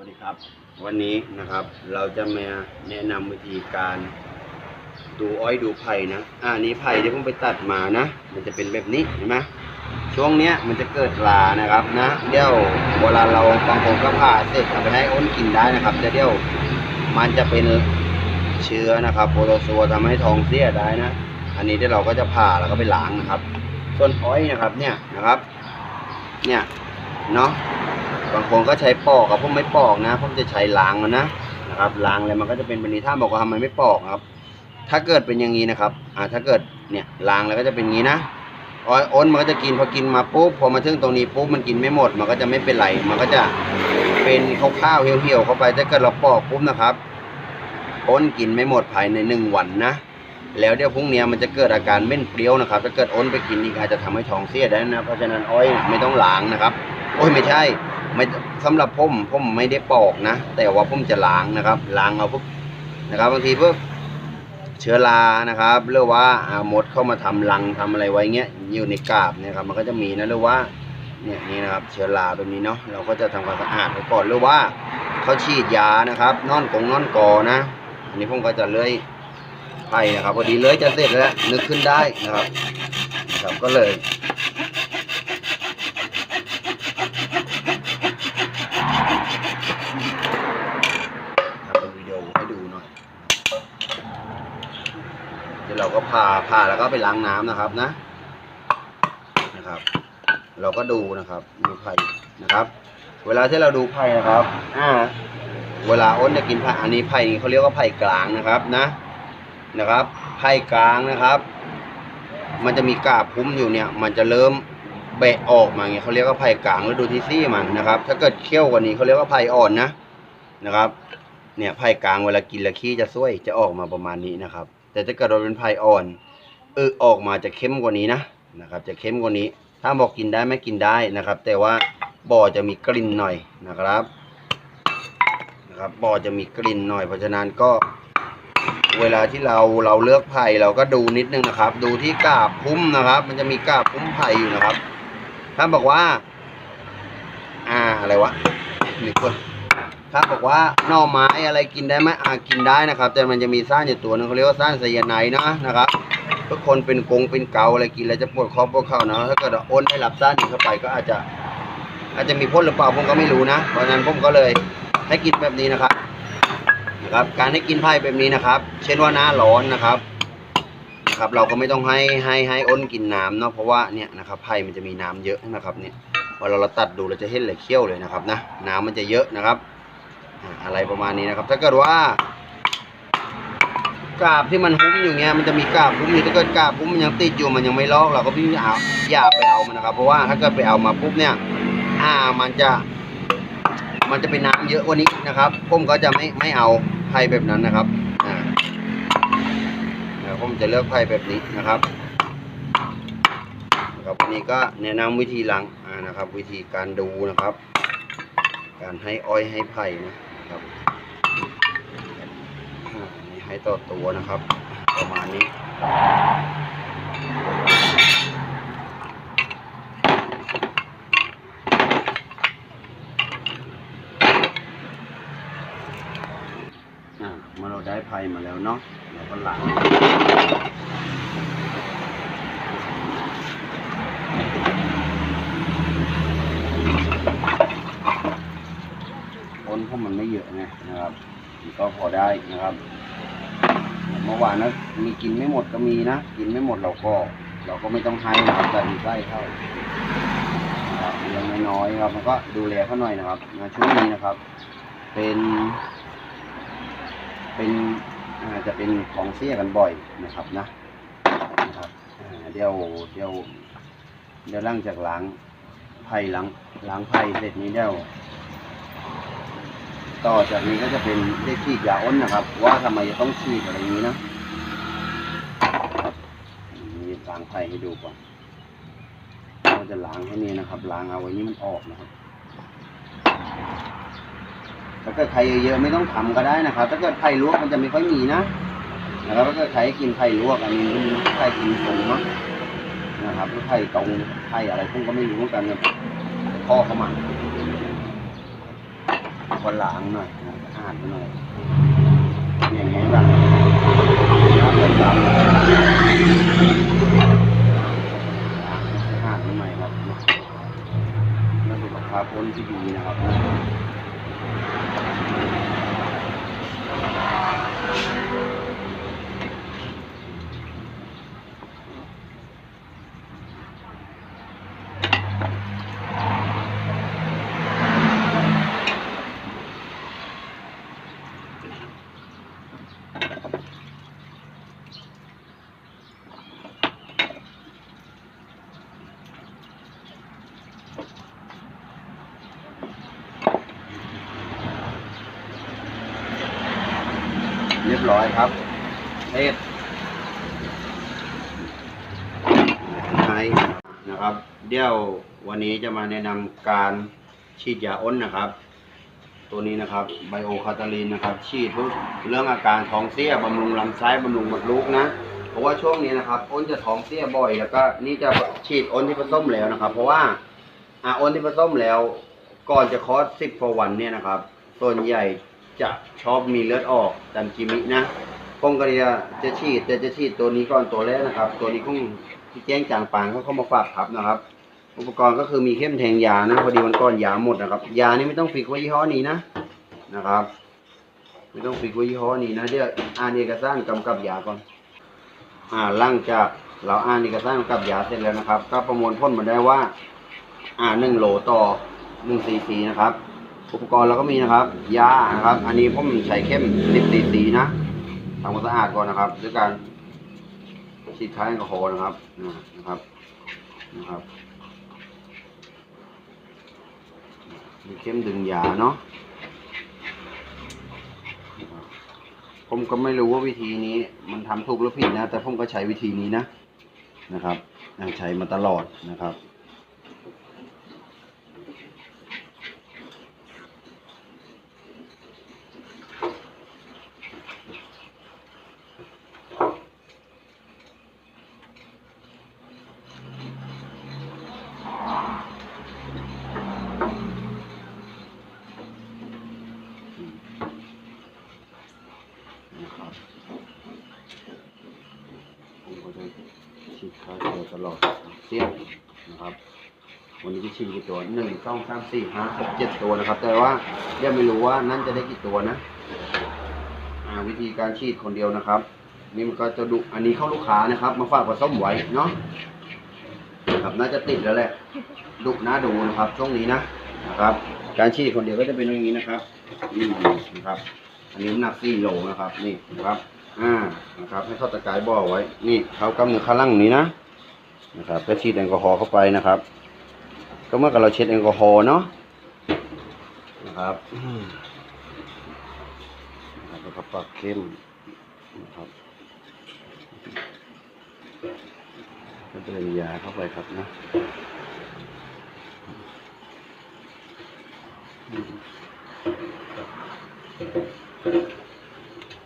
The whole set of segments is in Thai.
วัสดีครับ วันนี้นะครับเราจะมาแนะนำวิธีการ ดูอ้อยดูไผ่นะอ่านี้ไผ่ที่ผมไปตัดมานะ มันจะเป็นแบบนี้เห็นไหมช่วงเนี้ยมันจะเกิดลานะครับนะเดี๋ยวเวลาเราบางคนก็ผ่าเสร็จเอาไปให้อ้นกินได้นะครับแต่เดี๋ยวมันจะเป็นเชื้อนะครับโปรโตซัวทำให้ท้องเสียได้นะ อันนี้เดี๋ยวเราก็จะผ่าแล้วก็ไปล้างนะครับ ส่วนอ้อยนะครับเนี่ยนะครับ เนี่ยเนาะ บางคนก็ใช้ปอกครับผมไม่ปอกนะผมจะใช้ล้างมันนะนะครับล้างเลยมันก็จะเป็นแบบนี้ถ้าบอกว่าทำไมไม่ปอกครับ ถ้าเกิดเป็นอย่างนี้นะครับอ่าถ้าเกิดเนี่ยล้างแล้วก็จะเป็นอย่างนี้นะอ้อยอ้นมันก็จะกินพอกินมาปุ๊บพอมาถึงตรงนี้ปุ๊บมันกินไม่หมด มันก็จะไม่เป็นไรมันก็จะเป็นข้าวๆเหี่ยวๆเข้าไปถ้าเกิดเราปอกปุ๊บนะครับอ้นกินไม่หมดภายในหนึ่งวันนะแล้วเดี๋ยวพรุ่งนี้มันจะเกิดอาการเม่นเปรี้ยวนะครับถ้าเกิดอ้นไปกินอีกอาจจะทำให้ท้องเสียได้นะเพราะฉะนั้นอ้อยไม่ต้องล้างนะครับ โอ้ยไม่ใช่ ไม่สำหรับผมผมไม่ได้ปอกนะ แต่ว่าผมจะล้างนะครับล้างเอาพวกนะครับบางทีพวกเชื้อรานะครับหรือว่าอามดเข้ามาทำรังทำอะไรไว้เงี้ยอยู่ในกาบเนี่ยครับมันก็จะมีนะหรือว่าเนี่ยนี่นะครับเชื้อราแบบนี้เนาะเราก็จะทำความสะอาดไว้ก่อนหรือว่าเขาฉีดยานะครับนอนกงนอนกอนะ อันนี้ผมก็จะเลื่อยไผ่นะครับพอดีเลื่อยจะเสร็จแล้วนึกขึ้นได้นะครับครับก็เลย ทำเป็นวิดีโอให้ดูหน่อย เดี๋ยวเรา ก็พาพาแล้วก็ไปล้างน้ำนะครับนะนะครับ เราก็ดูนะครับดูไผ่นะครับ เวลาที่เราดูไผ่นะครับอ่าเวลาอ้นจะกินไผ่อันนี้ไผ่เขาเรียกว่าไผ่กลางนะครับนะนะครับไผ่กลางนะครับ มันจะมีกาบพุ้มอยู่เนี่ย มันจะเริ่มแบะออกมาเงี้ยเขาเรียกว่าไผ่กลางแล้วดูที่ซี่มันนะครับ ถ้าเกิดเคี้ยวกว่านี้เขาเรียกว่าไผ่อ่อนนะนะครับ เนี่ยไผ่กลางเวลากินละขี้จะส้วยจะออกมาประมาณนี้นะครับ แต่ถ้าเกิดเราเป็นไผ่อ่อนเออออกมาจะเข้มกว่านี้นะนะครับ จะเข้มกว่านี้ ถ้าบอกกินได้ไม่กินได้นะครับ แต่ว่าบ่อจะมีกลิ่นหน่อยนะครับนะครับบ่อจะมีกลิ่นหน่อย เพราะฉะนั้นก็เวลาที่เราเราเลือกไผ่เราก็ดูนิดนึงนะครับ ดูที่กาบพุ้มนะครับ มันจะมีกาบพุ้มไผ่อยู่นะครับ ถ้าบอกว่า อ่าอะไรวะมีคน ถ้าบบอกว่าหน่อไม้อะไรกินได้ไหมอ่ากินได้นะครับ แต่มันจะมีซ่านอยู่ตัวหนึงเขาเรียกว่าซ่านไซยาไนนะนะครับทุกคนเป็นกงเป็นเกาอะไรกินแล้วจะปวดคอปวดเข่านะถ้าเกิดอ้นได้รับซ่านนี้เข้าไปก็อาจจะ อาจจะมีพ่นหรือเปล่าผมก็ไม่รู้นะเพราะฉะนั้นผมก็เลยให้กินแบบนี้นะครับนะครับ การให้กินไผ่แบบนี้นะครับ เช่นว่าหน้าร้อนนะครับนะครับเราก็ไม่ต้องให้ให้ให้อ้นกินน้ำเนาะเพราะว่าเนี่ยนะครับไผ่มันจะมีน้ำเยอะนะครับเนี่ยเวลาเราตัดดูเราจะเห็นเลยเขี้ยวเลยนะครับนะน้ำมันจะเยอะนะครับ อะไรประมาณนี้นะครับ ถ้าเกิดว่ากาบที่มันหุ้มอยู่เงี้ยมันจะมีกาบหุ้มอยู่ถ้าเกิดกาบหุ้มมันยังติดอยู่มันยังไม่ลอกเราก็พี่เอาอย่าไปเอามันนะครับ เพราะว่าถ้าเกิดไปเอามาปุ๊บเนี่ย อ่ามันจะ มันจะเป็นน้ำเยอะกว่านี้นะครับผมก็จะไม่ไม่เอาไผ่แบบนั้นนะครับอ่าผมจะเลือกไผ่แบบนี้นะครับนะครับวันนี้ก็แนะนำวิธีล้างนะครับ วิธีการดูนะครับ การให้อ้อยให้ไผ่นะ ครับนี่ให้ต่อตัวนะครับ ประมาณนี้เมื่อเราได้ไผ่มาแล้วเนาะเราก็ล้าง คนพวกมันไม่เยอะไงนะครับก็พอได้นะครับ เมื่อวานนะมีกินไม่หมดก็มีนะกินไม่หมดเราก็ เราก็ไม่ต้องให้นะครับแต่มีไส้เข้านะครับเลี้ยงน้อยๆครับมันก็ดูแลเขาหน่อยนะครับนะช่วงนี้นะครับ เป็น เป็นอาจจะเป็นของเสียกันบ่อยนะครับนะนะครับเดี๋ยวเดี๋ยวเดี๋ยวล้างจากล้างไผ่ล้างล้างไผ่เสร็จนี้เดี๋ยว ต่อจากนี้ก็จะเป็นได้ฉีดยาอ้นนะครับ ว่าทำไมจะต้องฉีดอะไรอย่างนี้นะครับนี่ล้างไผ่ให้ดูก่อนเราจะล้างให้นี่นะครับล้างเอาไว้นี่มันออกนะครับถ้าเกิดใครเยอะๆไม่ต้องทำก็ได้นะครับ ถ้าเกิดไข่ลวกมันจะไม่ค่อยมีนะนะครับถ้าเกิดใครกินไข่ลวกอันนี้มันไข่กินตรงเนาะนะครับหรือไข่ตรงไข่อะไรพวกก็ไม่รู้เหมือนกันนะข้อเขาม คนล้างหน่อยนะสะอานหน่อย อย่างนี้แบบน้ำประจำสะอานหน่อยครับแล้วสุขภาพพ้นที่ดีนะครับนะ เรียบร้อยครับเทศไทยนะครับ เดี๋ยววันนี้จะมาแนะนำการฉีดยาอ้นนะครับ ตัวนี้นะครับไบโอคาตาลินนะครับ ฉีดเพื่อเรื่องอาการท้องเสียบำรุงลำไส้บำรุงมดลูกนะเพราะว่าช่วงนี้นะครับอ้นจะท้องเสียบ่อย แล้วก็นี่จะฉีดอ้นที่ผสมแล้วนะครับ เพราะว่าอาอ้นที่ผสมแล้ว ก่อนจะคอดสิบกว่าวันเนี่ยนะครับส่วนใหญ่จะชอบมีเลือดออกตามกิมินะ คงก็จะจะฉีดแต่จะฉีดตัวนี้ก่อนตัวแรกนะครับ ตัวนี้คงที่แจ้งจางปางเขาเข้ามาฝากครับนะครับ อุปกรณ์ก็คือมีเข้มแทงยานะพอดีวันก่อนยาหมดนะครับ ยานี่ไม่ต้องฟิกไว้ยี่ห้อนี้นะนะครับ ไม่ต้องฟิกไว้ยี่ห้อนี้นะเดี๋ยวอ่านเอกสารกำกับยาก่อน อ่าหลังจากเราอ่านเอกสารกำกับยาเสร็จแล้วนะครับ ก็ประมวลผลมาได้ว่า อ่าหนึ่งโหลต่อหนึ่งซีซีนะครับ อุปกรณ์เราก็มีนะครับ ยานะครับ อันนี้ผมใช้เข้มสิบซีซีนะ ทำความสะอาดก่อนนะครับด้วยการฉีดฆ่าแอลกอฮอล์นะครับนะครับนะครับมีเข้มดึงยาเนาะผมก็ไม่รู้ว่าวิธีนี้ มันทำถูกหรือผิดนะ แต่ผมก็ใช้วิธีนี้นะนะครับใช้มาตลอดนะครับผมก็จะฉีดค่าตัวต ลอดเสี้ยงนะครับ วันนี้จะฉีดกี่ตัวหนึ่งสองสามสี่ห้าหกเจ็ดตัวนะครับ แต่ว่ายังไม่รู้ว่านั่นจะได้กี่ตัวนะวิธีการฉีดคนเดียวนะครับ นี่มันก็จะดุอันนี้เข้าลูกค้านะครับ มาฝากผสมไว้เนาะครับน่าจะติดแล้วแหละดุน่าดูนะครับ ช่วงนี้นะนะครับ การฉีดคนเดียวก็จะเป็นอย่างนี้นะครับนี่นะครับ อันนี้น้ำหนักสี่โลนะครับ นี่นะครับ อ่านะครับ ให้เข้าตะกายบ่อไว้ นี่เขากำเนิดข้างล่างนี้นะ นะครับก็ฉีดแอลกอฮอล์เข้าไปนะครับ ก็เมื่อกับเราเช็ดแอลกอฮอล์เนาะนะครับแล้วก็ปักเข้มนะครับก็เดินยาเข้าไปครับนะ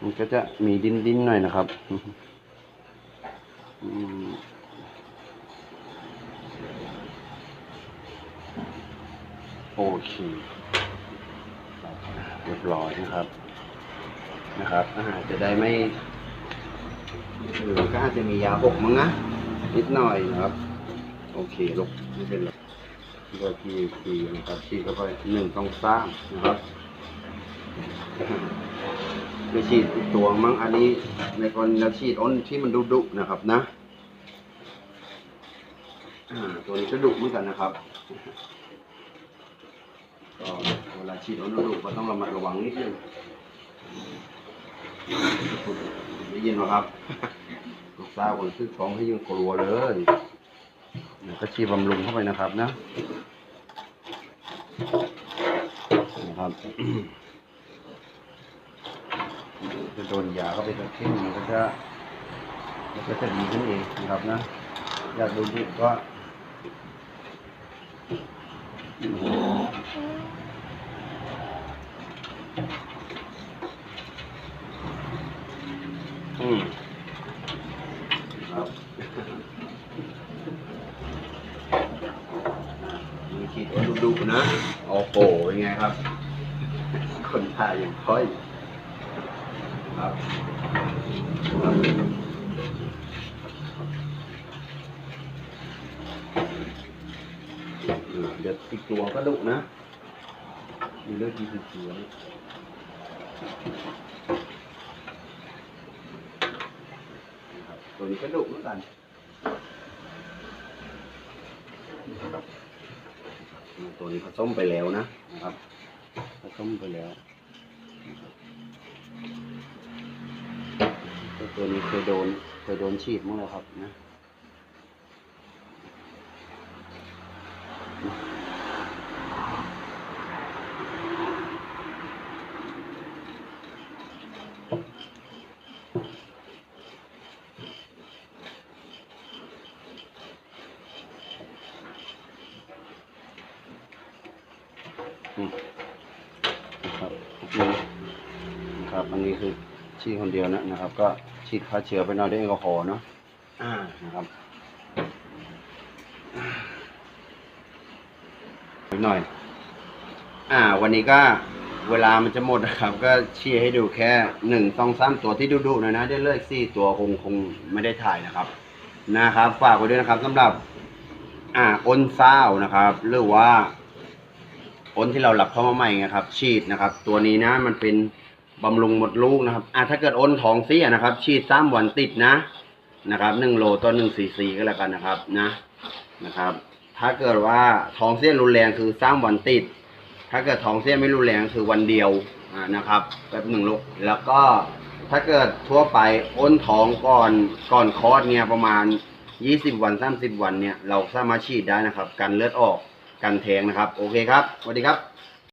มันก็จะมีดิ้นดิ้นๆหน่อยนะครับ อืม โอเคเรียบร้อยนะครับนะครับอาหารจะได้ไม่หรือก็อาจจะมียาหกมั้งนะนิดหน่อยนะครับ โอเคลูกไม่เป็นไรก็ทีทีนะครับทีเข้าไปหนึ่งต้องสร้างนะครับไปฉีดตัวมั้งอันนี้ในกรณีเราฉีดอ้นที่มันดุดุนะครับนะตัวนี้ก็ดุเหมือนกันนะครับ ก็เวลาฉีดอ้นดุดุๆก็ต้องระมัดระวังนิดนึงได้ยินไหมครับลูกสาวคนซื้อของให้ยังกลัวเลยก็ฉีดบำรุงเข้าไปนะครับนะนะครับจะโดนยาเข้าไปกระเข้มมันก็จะมันก็จะดีขึ้นเองนะครับนะ อยากดูดิก็ อืมครับมีขีดว่าดุๆนะ โอ้โหยังไงครับ คนถ่ายอย่างค่อย ครับเดี๋ยวอีกตัวก็ดุนะมีเลือดกี่ตัว เนี่ยนะครับตัวนี้ก็ดุเหมือนกันตัวนี้ผสมไปแล้วนะนะครับผสมไปแล้วนะครับตัวนี้เคยโดนเคยโดนฉีดมั้งแล้วครับนะอืมนะครับนี่ นะครับ อันนี้คือฉีดคนเดียวนะนะครับ ก็ฉีดฆ่าเชื้อไปหน่อยด้วยแอลกอฮอล์เนาะอ่านะครับอีกหน่อย อ่า วันนี้ก็เวลามันจะหมดนะครับ ก็ชี้ให้ดูแค่หนึ่งสองสามตัวที่ดุๆหน่อยนะได้เลือกสี่ตัวคงคงไม่ได้ถ่ายนะครับ นะครับฝากไว้ด้วยนะครับสำหรับ อ่าอ้นเศร้านะครับหรือว่าอ้นที่เราหลับเข้ามาใหม่ไงครับฉีดนะครับ ตัวนี้นะมันเป็น บำรุงหมดลูกนะครับอ่าถ้าเกิดอ้นท้องเสียนะครับ ฉีดสามวันติดนะนะครับหนึ่งโลต่อหนึ่งซีซีก็แล้วกันนะครับนะนะครับ ถ้าเกิดว่าท้องเสียรุนแรงคือสามวันติด ถ้าเกิดท้องเสียไม่รุนแรงคือวันเดียวอ่านะครับแบบหนึ่งลูกแล้วก็ถ้าเกิดทั่วไปอ้นท้องก่อนก่อนคลอดเนี่ยประมาณ20วัน30วันเนี่ยเราสามารถฉีดได้นะครับ กันเลือดออกกันแทงนะครับ โอเคครับสวัสดีครับ